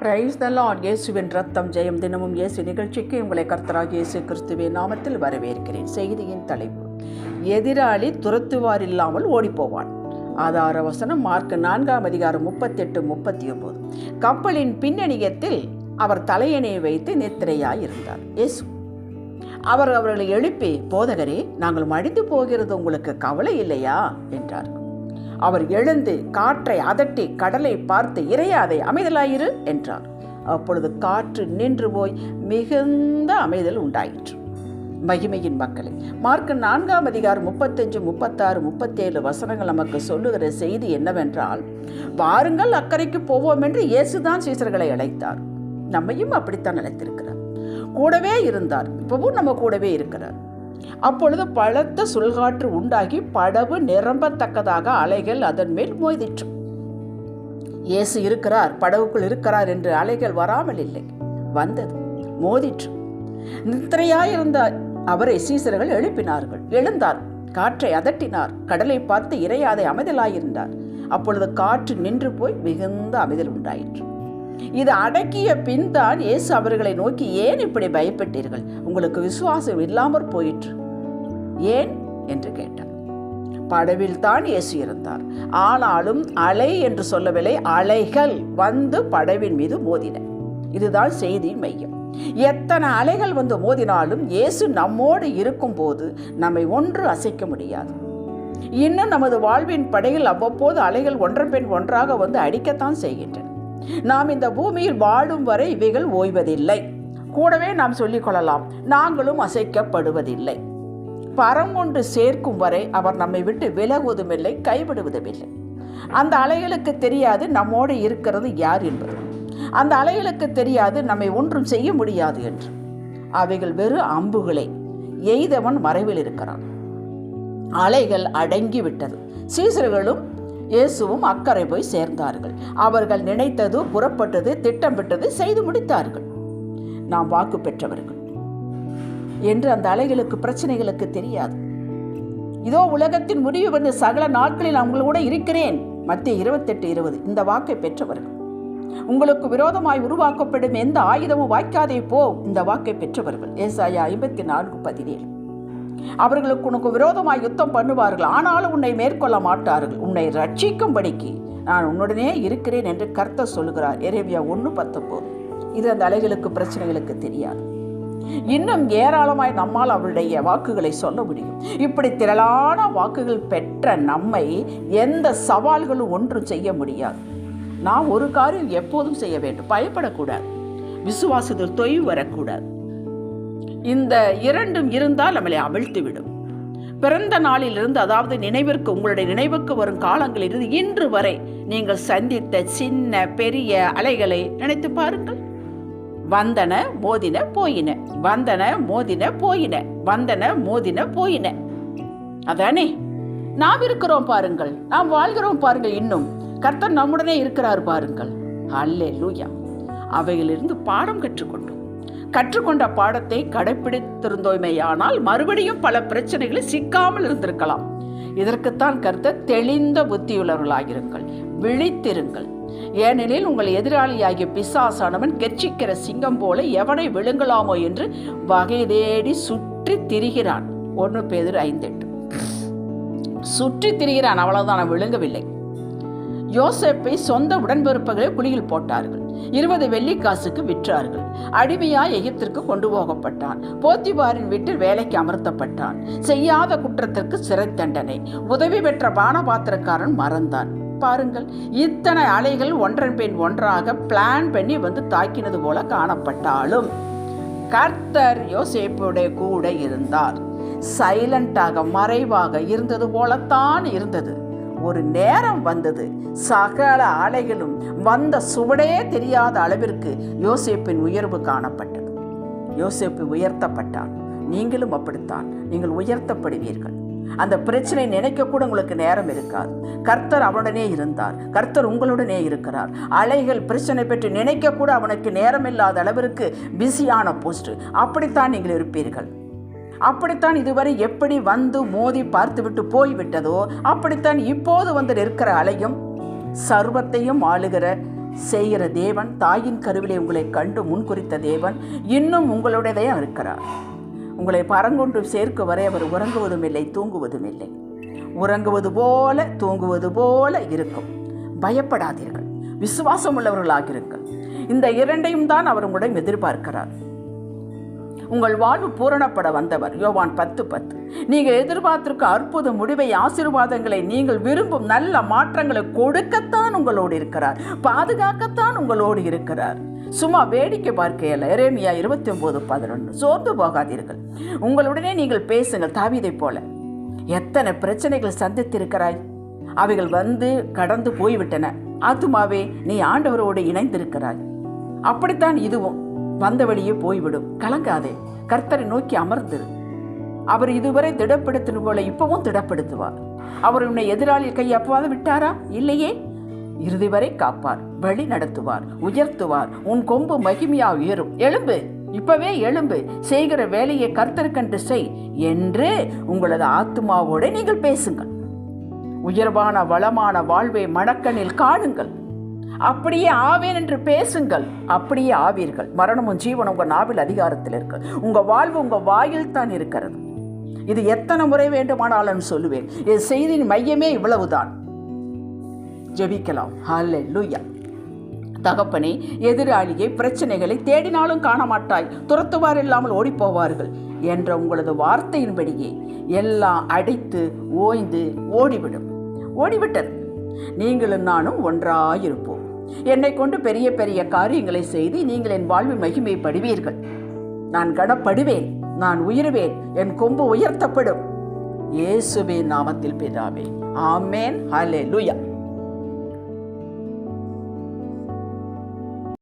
Praise the Lord இயேசுவின் ரத்தம் ஜெயம் தினமும் இயேசு நிகழ்ச்சிக்கு உங்களை கர்த்தராக இயேசு கிறிஸ்துவின் நாமத்தில் வரவேற்கிறேன். செய்தியின் தலைப்பு எதிராளி துரத்துவார் இல்லாமல் ஓடிப்போவான். ஆதார வசனம் மார்க் நான்காம் அதிகாரம் முப்பத்தெட்டு முப்பத்தி ஒன்பது கப்பலின் பின்னணியத்தில் அவர் தலையணையை வைத்து நித்திரையாய் இருந்தார் இயேசு அவர் அவர்களை எழுப்பி போதகரே நாங்கள் மடிந்து போகிறது உங்களுக்கு கவலை இல்லையா? என்றார். அவர் எழுந்து காற்றை அதட்டி கடலை பார்த்து இறையாதை அமைதலாயிரு என்றார். அப்பொழுது காற்று நின்று போய் மிகுந்த அமைதல் உண்டாயிற்று. மகிமையின் மக்களை மார்க் நான்காம் அதிகாரம் முப்பத்தஞ்சு முப்பத்தாறு முப்பத்தேழு வசனங்கள் நமக்கு சொல்லுகிற செய்தி என்னவென்றால் வாருங்கள் அக்கறைக்கு போவோம் என்று இயேசுதான் சீசர்களை அழைத்தார். நம்மையும் அப்படித்தான் அழைத்திருக்கிறார். கூடவே இருந்தார். இப்பவும் நம்ம கூடவே இருக்கிறார். அப்பொழுது பலத்த சுல்காற்று உண்டாகி படவு நிரம்பத்தக்கதாக அலைகள் அதன் மேல் மோதிற்று. இயேசு இருக்கிறார் படவுக்குள் இருக்கிறார் என்று அலைகள் வராமல் இல்லை. வந்தது மோதிற்று. நித்திரையாயிருந்த அவரை சீசர்கள் எழுப்பினார்கள். எழுந்தார் காற்றை அதட்டினார். கடலை பார்த்து இறையாதை அமைதலாயிருந்தார். அப்பொழுது காற்று நின்று போய் மிகுந்த அமைதல் உண்டாயிற்று. இது அடக்கிய பின் தான் இயேசு அவர்களை நோக்கி ஏன் இப்படி பயப்பட்டீர்கள்? உங்களுக்கு விசுவாசம் இல்லாமற் போயிற்று. ஏன்? என்று கேட்டார் படவில் தான் இயேசு இருந்தார். ஆனாலும் அலை என்று சொல்லவில்லை அலைகள் வந்து படவின் மீது மோதின. இதுதான் செய்தியின் மையம். எத்தனை அலைகள் வந்து மோதினாலும் இயேசு நம்மோடு இருக்கும்போது நம்மை ஒன்று அசைக்க முடியாது. இன்னும் நமது வாழ்வின் படையில் அவ்வப்போது அலைகள் ஒன்றன் பின் ஒன்றாக வந்து அடிக்கத்தான் செய்கின்றன. நாம் இந்த பூமியில் வாழும் வரை இவைகள் ஓய்வதில்லை. கூடவே நாம் சொல்லிக் கொள்ளலாம் நாங்களும் அசைக்கப்படுவதில்லை. பரம் சேர்க்கும் வரை அவர் நம்மை விட்டு விலகுவதுமில்லை கைவிடுவதுமில்லை. அந்த அலைகளுக்கு தெரியாது நம்மோடு இருக்கிறது யார் என்பது அந்த அலைகளுக்கு தெரியாது நம்மை ஒன்றும் செய்ய முடியாது என்று. அவைகள் வெறும் அம்புகளை எய்தவன் மறைவில் இருக்கிறான். அலைகள் அடங்கி விட்டது சீசர்களும் இயேசுவும் அக்கறை போய் சேர்ந்தார்கள். அவர்கள் நினைத்தது புறப்பட்டது திட்டமிட்டது செய்து முடித்தார்கள். நாம் வாக்கு பெற்றவர்கள். என்று அந்த அலைகளுக்கு பிரச்சனைகளுக்கு தெரியாது. இதோ உலகத்தின் முடிவு வந்து சகல நாட்களில் அவங்களோட இருக்கிறேன். மத்திய இருபத்தெட்டு இருபது. இந்த வாக்கை பெற்றவர்கள். உங்களுக்கு விரோதமாய் உருவாக்கப்படும் எந்த ஆயுதமும் வாய்க்காதே போ. இந்த வாக்கை பெற்றவர்கள். ஏசாயா ஐம்பத்தி நான்கு பதினேழு. அவர்களுக்கு உனக்கு விரோதமாய் யுத்தம் பண்ணுவார்கள். ஆனாலும் உன்னை மேற்கொள்ள மாட்டார்கள். உன்னை ரட்சிக்கும்படிக்கு நான் உன்னுடனே இருக்கிறேன் என்று கர்த்தர் சொல்லுகிறார். எரேபியா ஒன்று பத்தொம்போது இது அந்த அலைகளுக்கு பிரச்சனைகளுக்கு தெரியாது. இன்னும் ஏராளமாய் நம்மால் அவருடைய வாக்குகளை சொல்ல முடியும். இப்படி திரளான வாக்குகள் பெற்ற நம்மை எந்த சவால்களும் ஒன்றும் செய்ய முடியாது. நாம் ஒரு காரியம் எப்போதும் செய்ய வேண்டும். பயப்படக்கூடாது. விசுவாசத்தில் தொய்வு வரக்கூடாது. இந்த இரண்டும் இருந்தால் நம்மளை அமிழ்த்திவிடும் பிறந்த நாளிலிருந்து அதாவது நினைவிற்கு உங்களுடைய நினைவுக்கு வரும் காலங்களிலிருந்து இன்று வரை நீங்கள் சந்தித்த சின்ன பெரிய அலைகளை நினைத்து பாருங்கள். வந்தன மோதின போயின. வந்தன மோதின போயின. வந்தன மோதின போயின. அதானே? நாம் இருக்கிறோம் பாருங்கள். நாம் வாழ்கிறோம் பாருங்கள் இன்னும். கர்த்தர் நம்முடனே இருக்கிறார் பாருங்கள். அல்லே லூயா அவையிலிருந்து பாடம் கற்றுக்கொண்டோம். கற்றுக்கொண்ட பாடத்தை கடைபிடித்திருந்தோமேயானால் மறுபடியும் பல பிரச்சனைகளில் சிக்காமல் இருந்திருக்கலாம். இதற்குத்தான் கருத்த தெளிந்த புத்தியுள்ளவர்களாகிருங்கள் விழித்திருங்கள். ஏனெனில் உங்கள் எதிராளியாகிய பிசாசானவன் கெர்ச்சிக்கிற சிங்கம் போல எவனை விழுங்கலாமோ என்று வகை தேடி சுற்றி திரிகிறான். ஒன்று பேதர் ஐந்தெட்டு சுற்றி திரிகிறான். அவ்வளவுதான். விழுங்கவில்லை. யோசேப்பை சொந்த உடன்பிறப்புகளை குழியில் போட்டார்கள். இருபது வெள்ளிக்காசுக்கு விற்றார்கள். அடிமையாய் எகிப்திற்கு கொண்டு போகப்பட்டான். போத்திபாரின் வீட்டில் வேலைக்கு அமர்த்தப்பட்டான். செய்யாத குற்றத்திற்கு சிறை தண்டனை. உதவி பெற்ற பானபாத்திரக்காரன் மறந்தான். பாருங்கள் இத்தனை அலைகள் ஒன்றன் பின் ஒன்றாக பிளான் பண்ணி வந்து தாக்கினது போல காணப்பட்டாலும் கர்த்தர் யோசேப்புடைய கூட இருந்தார். சைலண்டாக மறைவாக இருந்தது போலத்தான் இருந்தது. ஒரு நேரம் வந்தது. சகல அலைகளும் வந்த சுவடே தெரியாத அளவிற்கு யோசேப்பின் உயர்வு காணப்பட்டது. யோசேப்பு உயர்த்தப்பட்டான். நீங்களும் அப்படித்தான். நீங்கள் உயர்த்தப்படுவீர்கள். அந்த பிரச்சனை நினைக்க கூட உங்களுக்கு நேரம் இருக்காது. கர்த்தர் அவனுடனே இருந்தார். கர்த்தர் உங்களுடனே இருக்கிறார். அலைகள் பிரச்சனை பற்றி நினைக்க கூட அவனுக்கு நேரம் இல்லாத அளவிற்கு பிஸியான போஸ்ட். அப்படித்தான் நீங்கள் இருப்பீர்கள். அப்படித்தான் இதுவரை எப்படி வந்து மோதி பார்த்துவிட்டு போய்விட்டதோ அப்படித்தான் இப்போது வந்து நிற்கிற அலையும் சர்வத்தையும் ஆளுகிற செய்கிற தேவன் தாயின் கருவிலே உங்களை கண்டு முன்குறித்த தேவன் இன்னும் உங்களுடையதே இருக்கிறார். உங்களை பரங்கொன்று சேர்க்க வரை அவர் உறங்குவதும் இல்லை தூங்குவதும் இல்லை. உறங்குவது போல தூங்குவது போல இருக்கும். பயப்படாதீர்கள். விசுவாசம் உள்ளவர்களாக இருங்கள். இந்த இரண்டையும் தான் அவர் உங்களிடம் எதிர்பார்க்கிறார். உங்கள் வாழ்வு பூரணப்பட வந்தவர். யோவான் பத்து பத்து. நீங்கள் எதிர்பார்த்திருக்க அற்புத முடிவை ஆசீர்வாதங்களை நீங்கள் விரும்பும் நல்ல மாற்றங்களை கொடுக்கத்தான் உங்களோடு இருக்கிறார். பாதுகாக்கத்தான் உங்களோடு இருக்கிறார். சும்மா வேடிக்கை பார்க்கையில் எரேமியா இருபத்தி ஒன்பது பதினொன்று சோர்ந்து போகாதீர்கள். உங்களுடனே நீங்கள் பேசுங்கள் தாவிதை போல. எத்தனை பிரச்சனைகள் சந்தித்திருக்கிறாய்? அவைகள் வந்து கடந்து போய்விட்டன. ஆத்துமாவே நீ ஆண்டவரோடு இணைந்திருக்கிறாய். அப்படித்தான் இதுவும். வந்த வழியே போய்விடும். கலங்காதே. கர்த்தரை நோக்கி அமர்ந்திரு. அவர் இதுவரை திடப்படுத்தின போல இப்பவும் திடப்படுத்துவார். அவர் உன்னை எதிராளி கை அப்பவாது விட்டாரா? இல்லையே. இறுதி வரை காப்பார். வழி நடத்துவார். உயர்த்துவார். உன் கொம்பு மகிமையா உயரும். எழும்பு. இப்பவே எழும்பு. செய்கிற வேலையை கர்த்தருக்கன்று செய் என்று உங்களது ஆத்மாவோட நீங்கள் பேசுங்கள். உயர்வான வளமான வாழ்வை மணக்கண்ணில் காணுங்கள். அப்படியே ஆவேன் என்று பேசுங்கள். அப்படியே ஆவீர்கள். மரணமும் ஜீவனும் உங்கள் நாவில் அதிகாரத்தில் இருக்கு. உங்கள் வாழ்வு உங்கள் வாயில் தான் இருக்கிறது. இது எத்தனை முறை வேண்டுமானாலும் சொல்லுவேன். இது செய்தியின் மையமே இவ்வளவுதான். ஜெபிக்கலாம். ஹல்லே லூயா தகப்பனே எதிராளியை பிரச்சனைகளை தேடினாலும் காண மாட்டாய் துரத்துவார் இல்லாமல் ஓடிப்போவார்கள் என்ற உங்களது வார்த்தையின்படியே எல்லாம் அடைத்து ஓய்ந்து ஓடிவிடும். ஓடிவிட்டது. நீங்களும் நானும் ஒன்றாயிருப்போம். என்னை கொண்டு பெரிய பெரிய காரியங்களை செய்து நீங்கள் என் வாழ்வில் மகிமைப்படுவீர்கள். நான் கனப்படுவேன் நான் உயருவேன் என் கொம்பு உயர்த்தப்படும். இயேசுவின் நாமத்தில் பிதாவே ஆமேன் ஹலே லுயா